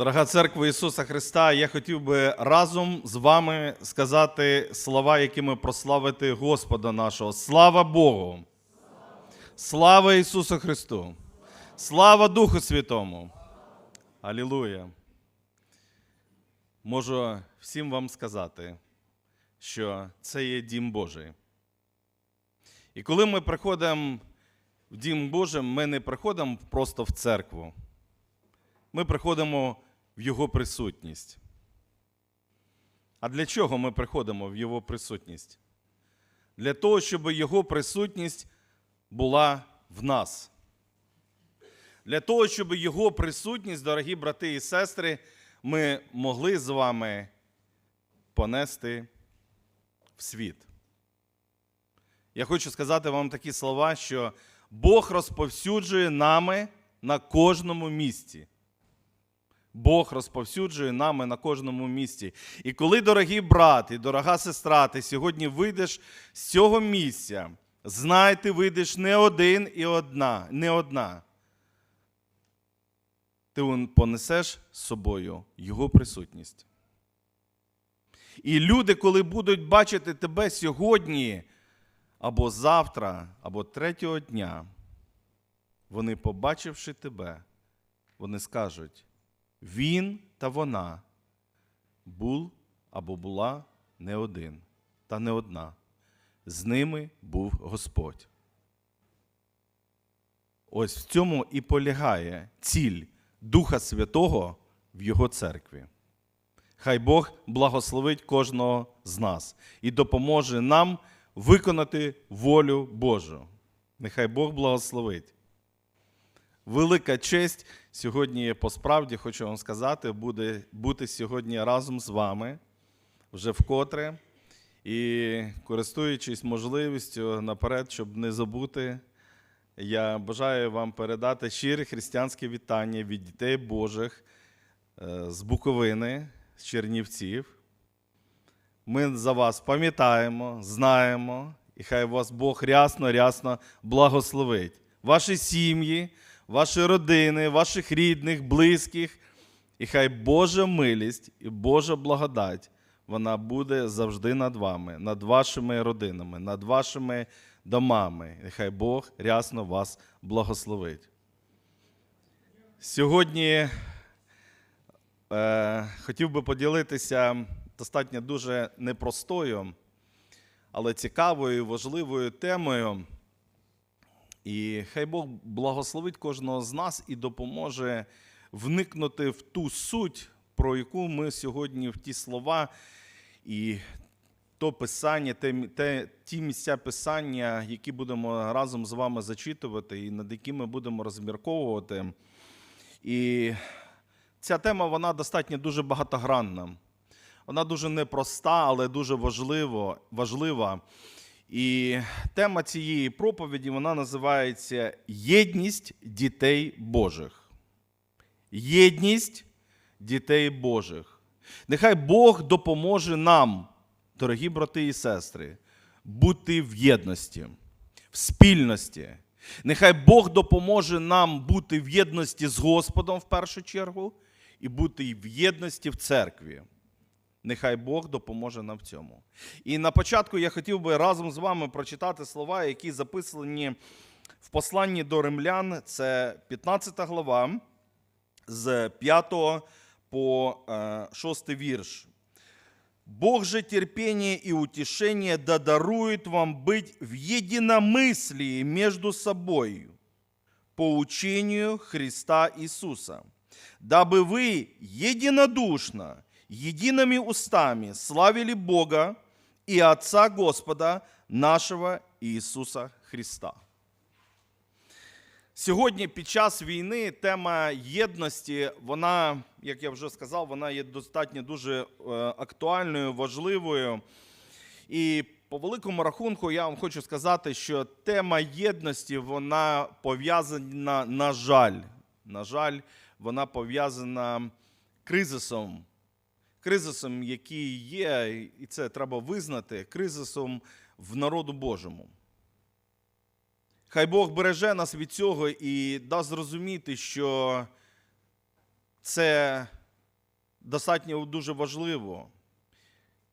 Дорога церква Ісуса Христа, я хотів би разом з вами сказати слова, якими прославити Господа нашого. Слава Богу! Слава Ісусу Христу! Слава Духу Святому! Алілуя! Можу всім вам сказати, що це є дім Божий. І коли ми приходимо в дім Божий, ми не приходимо просто в церкву. Ми приходимо в Його присутність. А для чого ми приходимо в Його присутність? Для того, щоб Його присутність була в нас. Для того, щоб Його присутність, дорогі брати і сестри, ми могли з вами понести в світ. Я хочу сказати вам такі слова, що Бог розповсюджує нами на кожному місці. Бог розповсюджує нами на кожному місці. І коли, дорогі брат і дорога сестра, ти сьогодні вийдеш з цього місця, знай, ти вийдеш не один і одна, не одна. Ти понесеш з собою Його присутність. І люди, коли будуть бачити тебе сьогодні, або завтра, або третього дня, вони, побачивши тебе, вони скажуть, він та вона був або була не один та не одна. З ними був Господь. Ось в цьому і полягає ціль Духа Святого в Його церкві. Хай Бог благословить кожного з нас і допоможе нам виконати волю Божу. Нехай Бог благословить. Велика честь сьогодні по справді хочу вам сказати, буде бути сьогодні разом з вами вже вкотре. І користуючись можливістю наперед, щоб не забути, я бажаю вам передати щире християнське вітання від дітей Божих е, з Буковини, з Чернівців. Ми за вас пам'ятаємо, знаємо, і хай вас Бог рясно-рясно благословить. Ваші сім'ї, ваші родини, ваших рідних, близьких. І хай Божа милість і Божа благодать вона буде завжди над вами, над вашими родинами, над вашими домами. І хай Бог рясно вас благословить. Сьогодні е, хотів би поділитися достатньо дуже непростою, але цікавою і важливою темою. І хай Бог благословить кожного з нас і допоможе вникнути в ту суть, про яку ми сьогодні в ті слова і то писання, те, те, ті місця писання, які будемо разом з вами зачитувати, і над якими будемо розмірковувати. І ця тема вона достатньо дуже багатогранна. Вона дуже непроста, але дуже важливо, важлива. І тема цієї проповіді вона називається Єдність дітей Божих. Єдність дітей Божих. Нехай Бог допоможе нам, дорогі брати і сестри, бути в єдності, в спільності. Нехай Бог допоможе нам бути в єдності з Господом в першу чергу і бути в єдності в церкві. Нехай Бог допоможе нам в цьому. І на початку я хотів би разом з вами прочитати слова, які записані в посланні до римлян. Це 15 глава з 5 по 6 вірш. Бог же терпение и утешение да дарует вам быть в единомыслии между собой по учению Христа Иисуса, дабы вы единодушно, едиными устами славили Бога и Отца Господа нашего Ісуса Христа. Сьогодні під час війни тема єдності, вона, як я вже сказав, вона є достатньо дуже е, актуальною, важливою. І по великому рахунку я вам хочу сказати, що тема єдності вона пов'язана, на жаль, на жаль, вона пов'язана кризисом. Кризисом, який є, і це треба визнати, кризисом в народу Божому. Хай Бог береже нас від цього і дасть зрозуміти, що це достатньо дуже важливо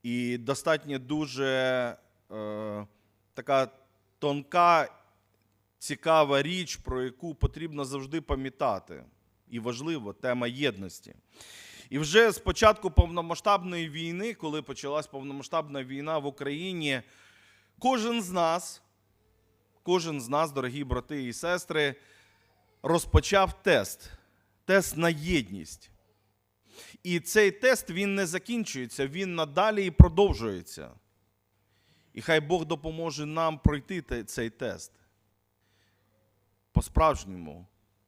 і достатньо дуже е, така тонка, цікава річ, про яку потрібно завжди пам'ятати. І важливо тема єдності. І вже з початку повномасштабної війни, коли почалась повномасштабна війна в Україні, кожен з нас, кожен з нас, дорогі брати і сестри, розпочав тест, тест на єдність. І цей тест він не закінчується, він надалі і продовжується. І хай Бог допоможе нам пройти цей тест. По-справжньому,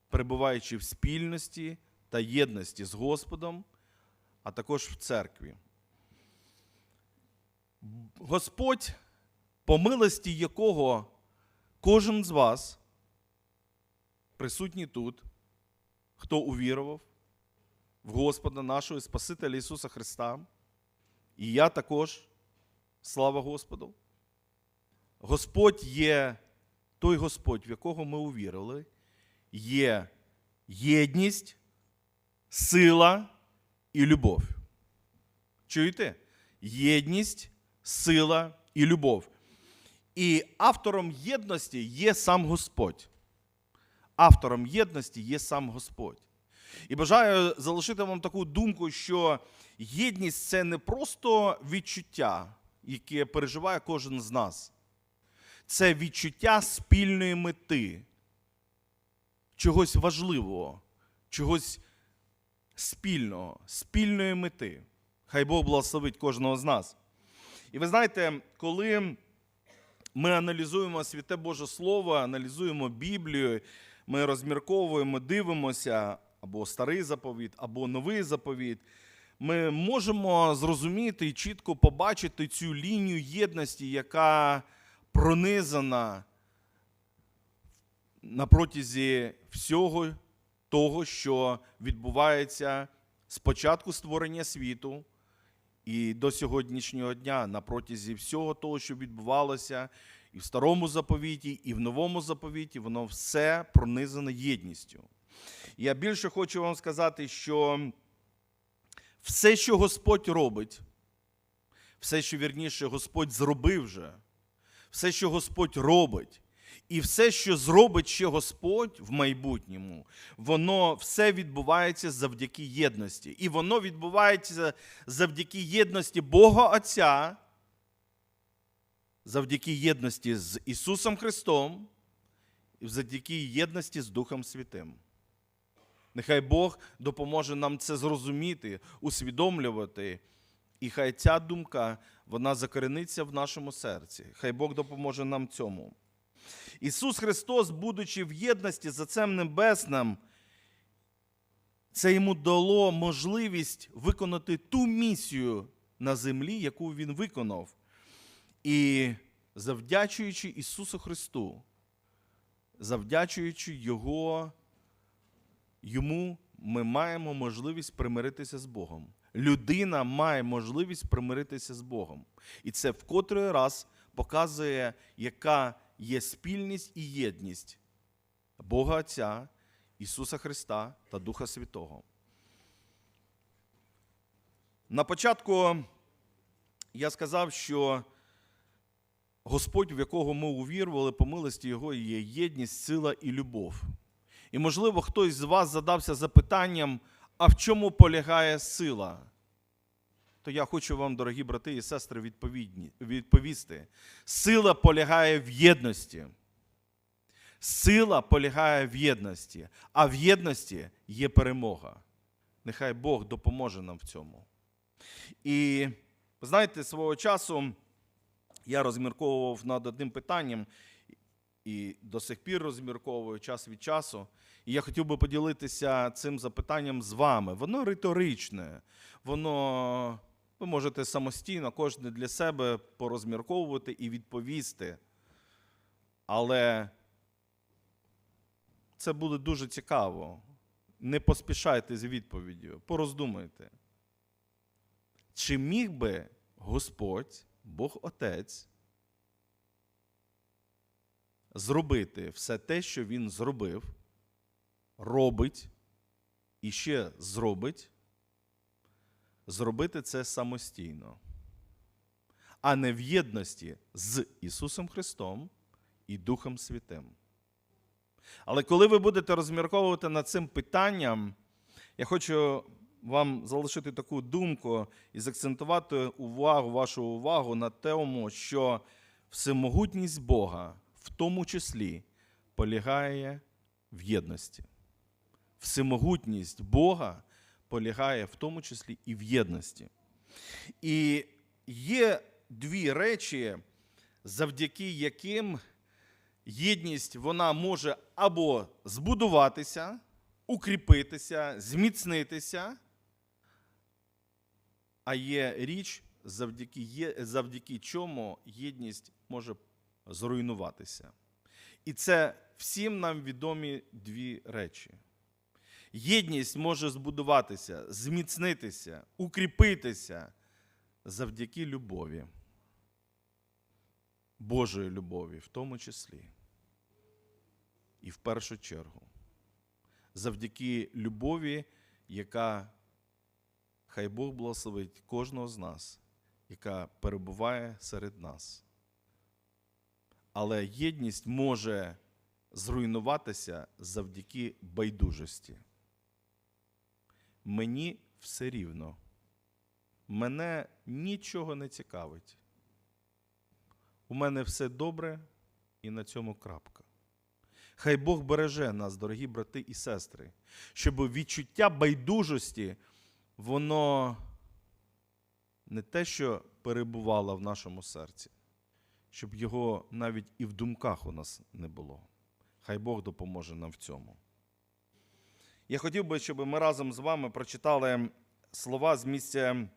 перебуваючи в спільності та єдності з Господом, а також в церкві. Господь, по милості якого кожен з вас, присутній тут, хто увірував в Господа нашого Спасителя Ісуса Христа, і я також, слава Господу. Господь є той Господь, в якого ми увірили, є єдність, сила і любов. Чуєте? Єдність, сила і любов. І автором єдності є сам Господь. Автором єдності є сам Господь. І бажаю залишити вам таку думку, що єдність це не просто відчуття, яке переживає кожен з нас. Це відчуття спільної мети, чогось важливого, чогось спільного, спільної мети. Хай Бог благословить кожного з нас. І ви знаєте, коли ми аналізуємо святе Боже Слово, аналізуємо Біблію, ми розмірковуємо, дивимося або старий заповіт, або новий заповіт, ми можемо зрозуміти і чітко побачити цю лінію єдності, яка пронизана на протязі всього того, що відбувається з початку створення світу і до сьогоднішнього дня, на протязі всього того, що відбувалося і в старому заповіті, і в новому заповіті, воно все пронизане єдністю. Я більше хочу вам сказати, що все, що Господь робить, все, що вірніше Господь зробив вже, все, що Господь робить, і все, що зробить ще Господь в майбутньому, воно все відбувається завдяки єдності. І воно відбувається завдяки єдності Бога Отця, завдяки єдності з Ісусом Христом і завдяки єдності з Духом Святим. Нехай Бог допоможе нам це зрозуміти, усвідомлювати. І хай ця думка вона закорениться в нашому серці. Хай Бог допоможе нам цьому. Ісус Христос, будучи в єдності з Отцем Небесним, це йому дало можливість виконати ту місію на землі, яку він виконав. І завдячуючи Ісусу Христу, завдячуючи Його, Йому ми маємо можливість примиритися з Богом. Людина має можливість примиритися з Богом. І це в котрий раз показує, яка є спільність і єдність Бога Отця, Ісуса Христа та Духа Святого. На початку я сказав, що Господь, в якого ми увірували, по милості Його є єдність, сила і любов. І, можливо, хтось з вас задався запитанням, а в чому полягає сила? То я хочу вам, дорогі брати і сестри, відповідні, відповісти. Сила полягає в єдності. Сила полягає в єдності, а в єдності є перемога. Нехай Бог допоможе нам в цьому. І знаєте, свого часу я розмірковував над одним питанням і до сих пір розмірковую час від часу. І я хотів би поділитися цим запитанням з вами. Воно риторичне, воно ви можете самостійно, кожен для себе порозмірковувати і відповісти. Але це буде дуже цікаво. Не поспішайте з відповіддю, пороздумайте. Чи міг би Господь, Бог Отець, зробити все те, що Він зробив, робить і ще зробить зробити це самостійно, а не в єдності з Ісусом Христом і Духом Святим. Але коли ви будете розмірковувати над цим питанням, я хочу вам залишити таку думку і закцентувати увагу, вашу увагу на тому, що всемогутність Бога в тому числі полягає в єдності. Всемогутність Бога полягає в тому числі і в єдності. І є дві речі, завдяки яким єдність вона може або збудуватися, укріпитися, зміцнитися, а є річ, завдяки, завдяки чому єдність може зруйнуватися. І це всім нам відомі дві речі. Єдність може збудуватися, зміцнитися, укріпитися завдяки любові, Божої любові, в тому числі. І в першу чергу, завдяки любові, яка хай Бог благословить кожного з нас, яка перебуває серед нас. Але єдність може зруйнуватися завдяки байдужості. Мені все рівно. Мене нічого не цікавить. У мене все добре і на цьому крапка. Хай Бог береже нас, дорогі брати і сестри, щоб відчуття байдужості, воно не те, що перебувало в нашому серці, щоб його навіть і в думках у нас не було. Хай Бог допоможе нам в цьому. Я хотів би, щоб ми разом з вами прочитали слова з місця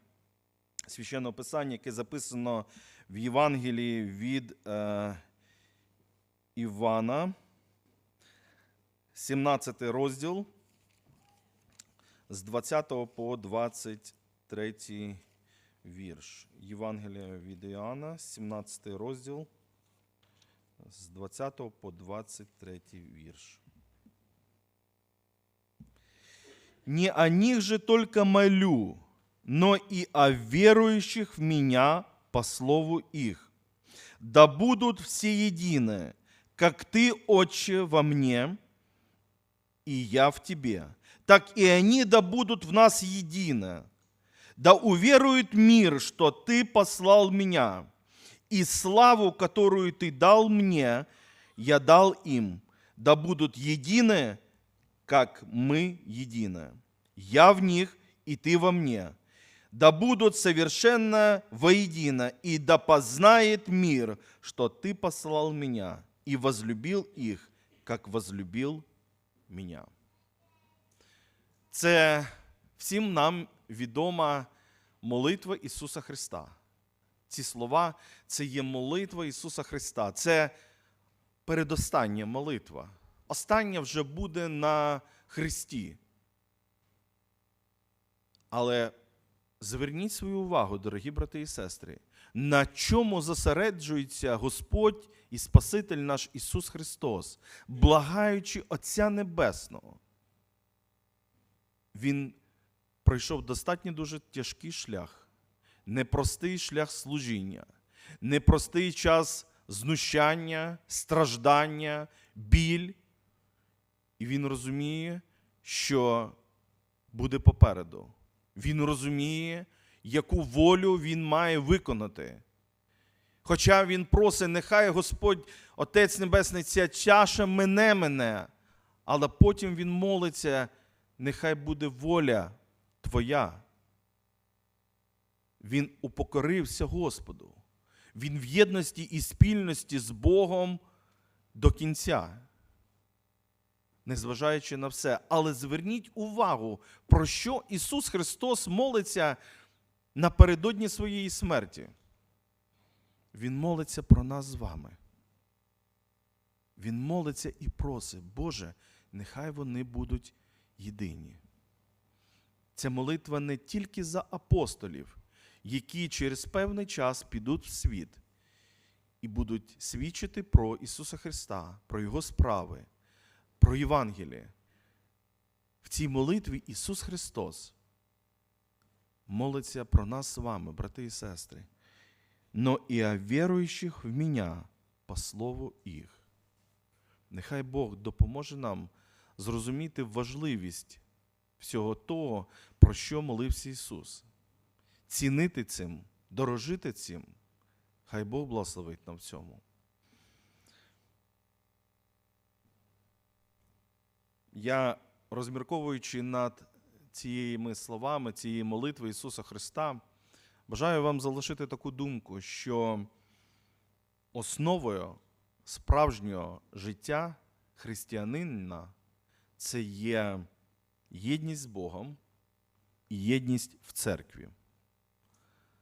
священного писання, яке записано в Євангелії від е, Івана, 17 розділ з 20 по 23 вірш. Євангелія від Іоанна, 17 розділ з 20 по 23 вірш. Не о них же только молю, но и о верующих в Меня по слову их. Да будут все едины, как Ты, Отче, во мне, и я в Тебе, так и они да будут в нас едины. Да уверует мир, что Ты послал Меня, и славу, которую Ты дал мне, я дал им, да будут едины, как мы едины. Я в них, и ты во мне. Да будут совершенно воедино, и да познает мир, что ты послал меня, и возлюбил их, как возлюбил меня. Це всім нам відома молитва Ісуса Христа. Ці слова це є молитва Ісуса Христа. Це передостання молитва. Остання вже буде на Христі. Але зверніть свою увагу, дорогі брати і сестри, на чому зосереджується Господь і Спаситель наш Ісус Христос, благаючи Отця Небесного. Він пройшов достатньо дуже тяжкий шлях, непростий шлях служіння, непростий час знущання, страждання, біль. І він розуміє, що буде попереду. Він розуміє, яку волю він має виконати. Хоча він просить, нехай Господь, Отець Небесний, ця чаша мене мене, але потім він молиться, нехай буде воля Твоя. Він упокорився Господу. Він в єдності і спільності з Богом до кінця незважаючи на все. Але зверніть увагу, про що Ісус Христос молиться напередодні своєї смерті. Він молиться про нас з вами. Він молиться і просить, Боже, нехай вони будуть єдині. Ця молитва не тільки за апостолів, які через певний час підуть в світ і будуть свідчити про Ісуса Христа, про Його справи, про Євангеліє. В цій молитві Ісус Христос молиться про нас з вами, брати і сестри, но і о віруючих в Меня по слову їх. Нехай Бог допоможе нам зрозуміти важливість всього того, про що молився Ісус. Цінити цим, дорожити цим. Хай Бог благословить нам в цьому. Я, розмірковуючи над цією словами, цієї молитви Ісуса Христа, бажаю вам залишити таку думку, що основою справжнього життя християнина це є єдність з Богом і єдність в церкві.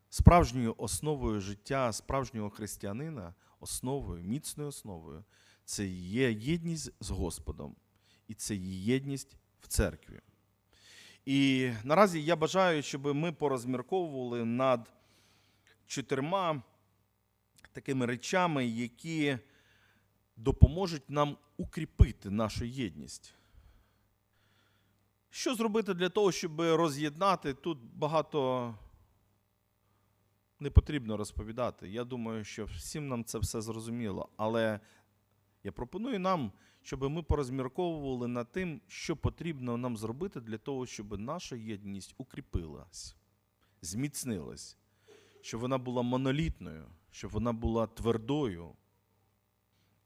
Справжньою основою життя справжнього християнина, основою, міцною основою, це є єдність з Господом, і це є єдність в церкві. І наразі я бажаю, щоб ми порозмірковували над чотирма такими речами, які допоможуть нам укріпити нашу єдність. Що зробити для того, щоб роз'єднати? Тут багато не потрібно розповідати. Я думаю, що всім нам це все зрозуміло. Але я пропоную нам, щоб ми порозмірковували над тим, що потрібно нам зробити для того, щоб наша єдність укріпилась, зміцнилась, щоб вона була монолітною, щоб вона була твердою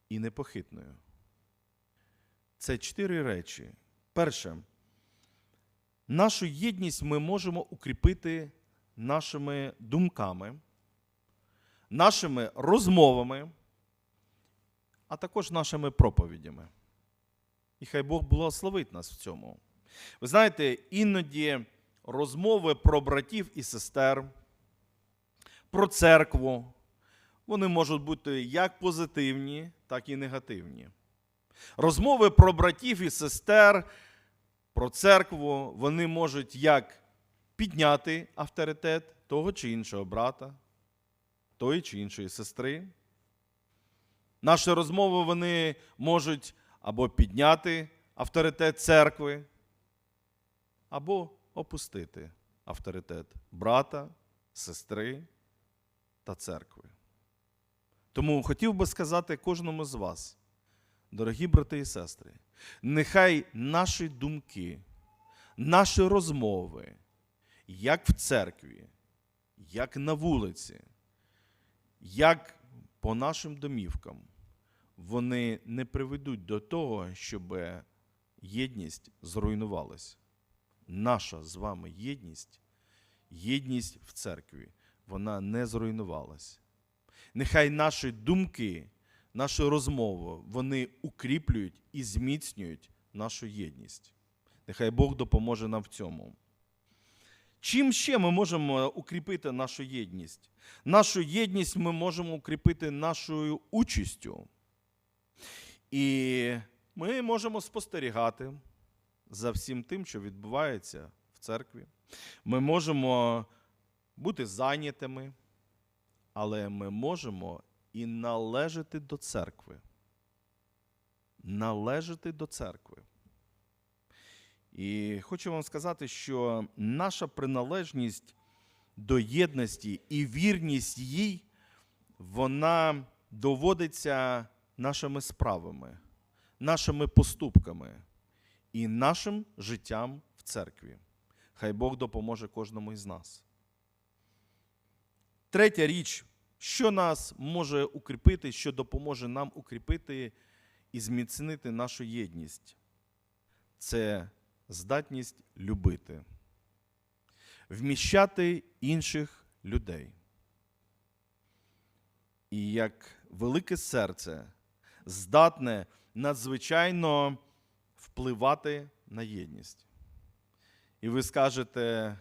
і непохитною. Це чотири речі. Перше, нашу єдність ми можемо укріпити нашими думками, нашими розмовами, а також нашими проповідями. І хай Бог благословить нас в цьому. Ви знаєте, іноді розмови про братів і сестер, про церкву, вони можуть бути як позитивні, так і негативні. Розмови про братів і сестер, про церкву, вони можуть як підняти авторитет того чи іншого брата, тої чи іншої сестри. Наші розмови вони можуть або підняти авторитет церкви, або опустити авторитет брата, сестри та церкви. Тому хотів би сказати кожному з вас, дорогі брати і сестри, нехай наші думки, наші розмови, як в церкві, як на вулиці, як по нашим домівкам, вони не приведуть до того, щоб єдність зруйнувалась. Наша з вами єдність, єдність в церкві, вона не зруйнувалась. Нехай наші думки, наші розмови, вони укріплюють і зміцнюють нашу єдність. Нехай Бог допоможе нам в цьому. Чим ще ми можемо укріпити нашу єдність? Нашу єдність ми можемо укріпити нашою участю. І ми можемо спостерігати за всім тим, що відбувається в церкві. Ми можемо бути зайнятими, але ми можемо і належати до церкви. Належати до церкви. І хочу вам сказати, що наша приналежність до єдності і вірність їй, вона доводиться нашими справами, нашими поступками і нашим життям в церкві. Хай Бог допоможе кожному із нас. Третя річ, що нас може укріпити, що допоможе нам укріпити і зміцнити нашу єдність, це здатність любити, вміщати інших людей. І як велике серце здатне надзвичайно впливати на єдність. І ви скажете,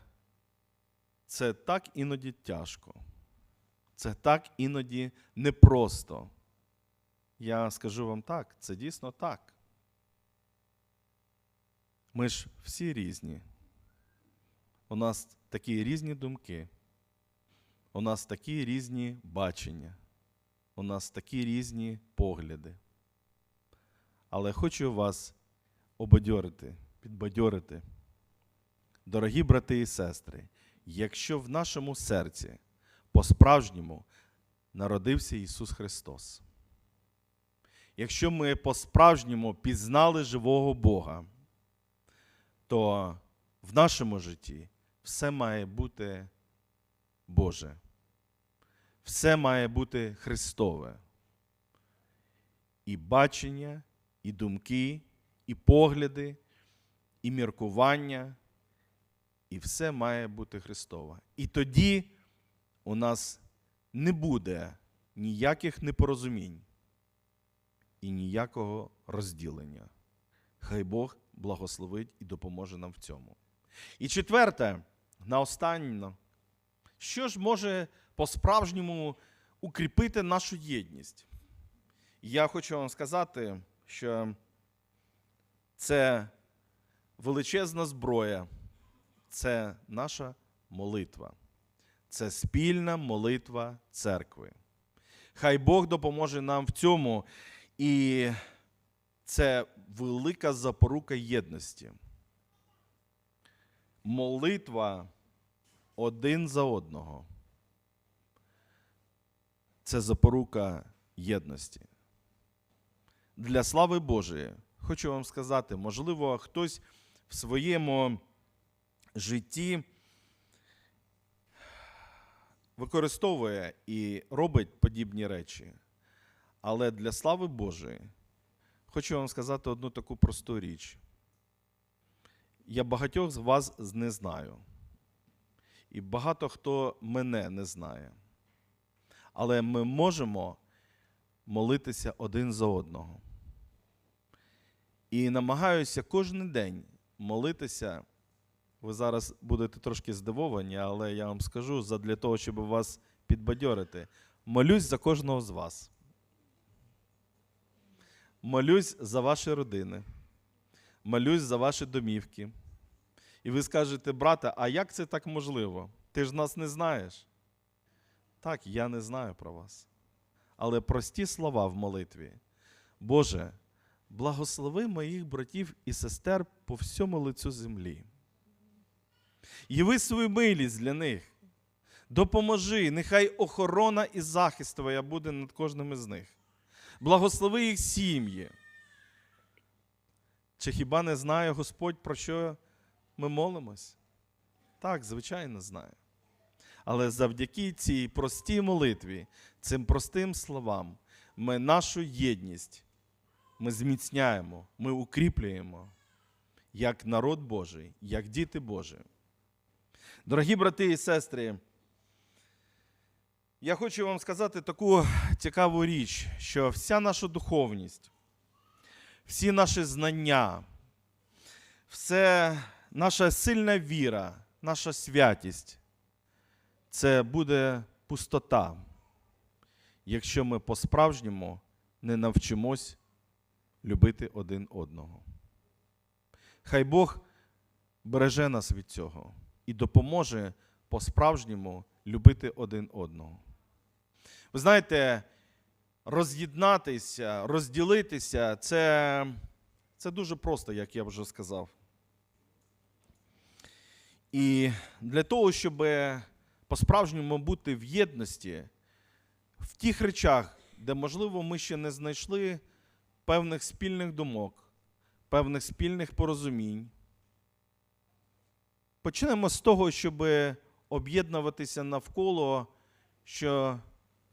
це так іноді тяжко, це так іноді непросто. Я скажу вам так, це дійсно так. Ми ж всі різні. У нас такі різні думки, у нас такі різні бачення, у нас такі різні погляди. Але хочу вас обадьорити, підбадьорити. Дорогі брати і сестри, якщо в нашому серці по-справжньому народився Ісус Христос. Якщо ми по-справжньому пізнали живого Бога, то в нашому житті все має бути Боже. Все має бути Христове. І бачення, і думки, і погляди, і міркування, і все має бути Христове. І тоді у нас не буде ніяких непорозумінь і ніякого розділення. Хай Бог благословить і допоможе нам в цьому. І четверте, наостаннє, що ж може по-справжньому укріпити нашу єдність? Я хочу вам сказати, що це величезна зброя, це наша молитва, це спільна молитва церкви. Хай Бог допоможе нам в цьому, і це велика запорука єдності. Молитва один за одного. Це запорука єдності. Для слави Божої, хочу вам сказати, можливо, хтось в своєму житті використовує і робить подібні речі. Але для слави Божої хочу вам сказати одну таку просту річ. Я багатьох з вас не знаю. І багато хто мене не знає. Але ми можемо молитися один за одного. І намагаюся кожен день молитися. Ви зараз будете трошки здивовані, але я вам скажу задля того, щоб вас підбадьорити. Молюсь за кожного з вас. Молюсь за ваші родини. Молюсь за ваші домівки. І ви скажете, брате, а як це так можливо? Ти ж нас не знаєш. Так, я не знаю про вас. Але прості слова в молитві. Боже, благослови моїх братів і сестер по всьому лицю землі. Яви свою милість для них. Допоможи, нехай охорона і захист Твоя буде над кожним із них. Благослови їх сім'ї. Чи хіба не знає Господь, про що ми молимось? Так, звичайно, знає. Але завдяки цій простій молитві, цим простим словам, ми нашу єдність ми зміцняємо, ми укріплюємо як народ Божий, як діти Божі. Дорогі брати і сестри, я хочу вам сказати таку цікаву річ, що вся наша духовність, всі наші знання, все наша сильна віра, наша святість це буде пустота, якщо ми по-справжньому не навчимось любити один одного. Хай Бог береже нас від цього і допоможе по-справжньому любити один одного. Ви знаєте, роз'єднатися, розділитися це, це дуже просто, як я вже сказав. І для того, щоб по-справжньому бути в єдності, в тих речах, де, можливо, ми ще не знайшли певних спільних думок, певних спільних порозумінь, почнемо з того, щоб об'єднуватися навколо, що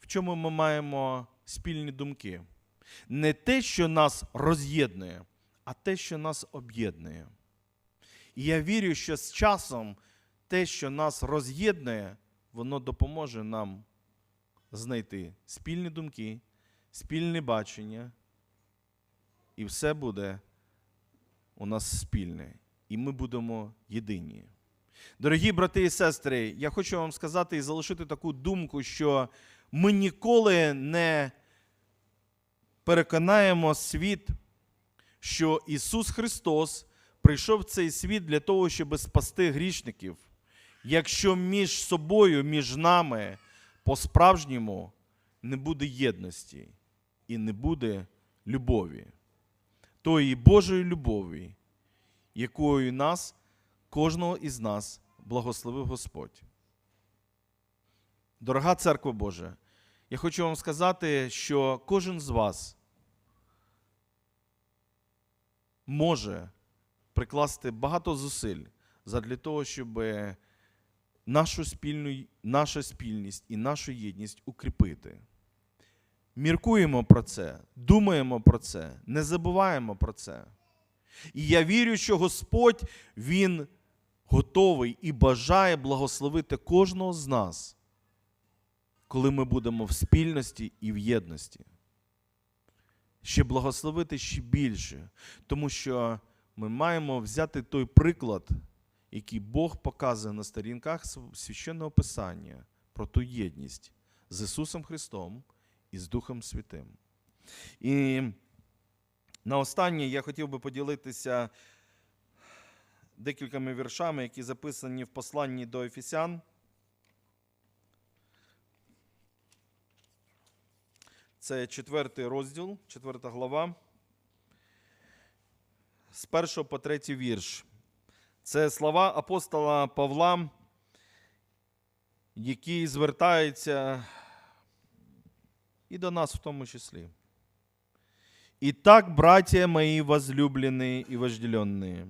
в чому ми маємо спільні думки. Не те, що нас роз'єднує, а те, що нас об'єднує. І я вірю, що з часом те, що нас роз'єднує, воно допоможе нам знайти спільні думки, спільне бачення, і все буде у нас спільне, і ми будемо єдині. Дорогі брати і сестри, я хочу вам сказати і залишити таку думку, що ми ніколи не переконаємо світ, що Ісус Христос прийшов в цей світ для того, щоб спасти грішників. Якщо між собою, між нами по-справжньому не буде єдності і не буде любові, тої Божої любові, якою нас, кожного із нас благословив Господь. Дорога церква Божа, я хочу вам сказати, що кожен з вас може прикласти багато зусиль задля того, щоб нашу спільну, нашу спільність і нашу єдність укріпити. Міркуємо про це, думаємо про це, не забуваємо про це. І я вірю, що Господь Він готовий і бажає благословити кожного з нас, коли ми будемо в спільності і в єдності. Ще благословити ще більше, тому що ми маємо взяти той приклад, який Бог показує на сторінках священного Писання про ту єдність з Ісусом Христом і з Духом Святим. І на останнє я хотів би поділитися декількома віршами, які записані в посланні до Ефесян. Це четвертий розділ, четверта глава. З першого по третій вірш. Це слова апостола Павла, які звертаються і до нас в тому числі. Итак, братья мои возлюбленные и вожделенные,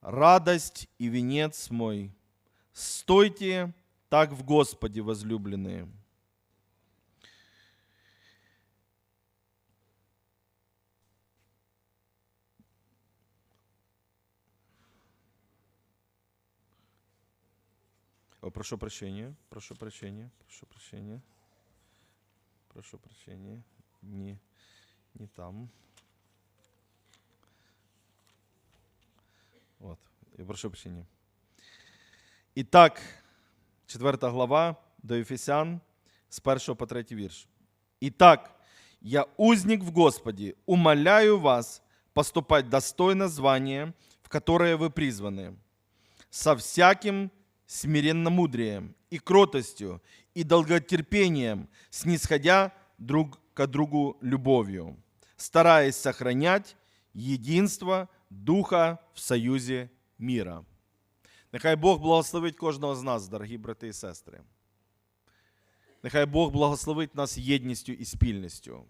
радость и венец мой, стойте так в Господе, возлюбленные. прошу прощения, прошу прощения, прошу прощения, прошу прощения, не, не там. Вот, я прошу прощения. Итак, 4 глава до Ефесян с 1 по 3 вірш. Итак, я узник в Господе, умоляю вас поступать достойно звания, в которое вы призваны, со всяким смиренномудрием и кротостью и долготерпением, снисходя друг к другу любовью, стараясь сохранять единство Духа в союзі міра. Нехай Бог благословить кожного з нас, дорогі брати і сестри. Нехай Бог благословить нас єдністю і спільністю.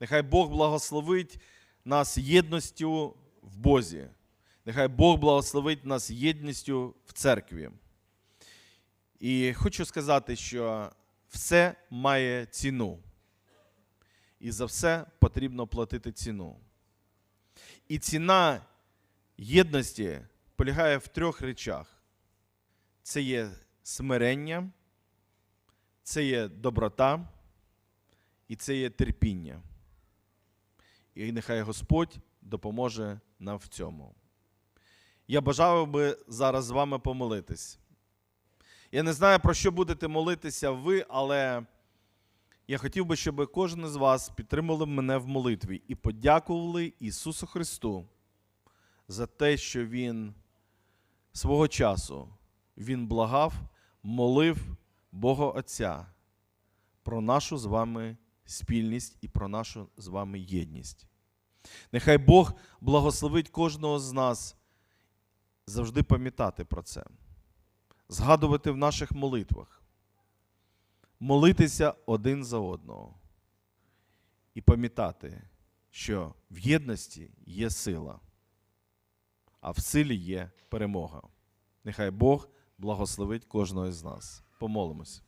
Нехай Бог благословить нас єдністю в Бозі. Нехай Бог благословить нас єдністю в церкві. І хочу сказати, що все має ціну. І за все потрібно платити ціну. І ціна єдності полягає в трьох речах: це є смирення, це є доброта і це є терпіння. І нехай Господь допоможе нам в цьому. Я бажав би зараз з вами помолитись. Я не знаю, про що будете молитися ви, але я хотів би, щоб кожен з вас підтримали мене в молитві і подякували Ісусу Христу за те, що Він свого часу Він благав, молив Бога Отця про нашу з вами спільність і про нашу з вами єдність. Нехай Бог благословить кожного з нас завжди пам'ятати про це, згадувати в наших молитвах, молитися один за одного і пам'ятати, що в єдності є сила, а в силі є перемога. Нехай Бог благословить кожного з нас. Помолимось.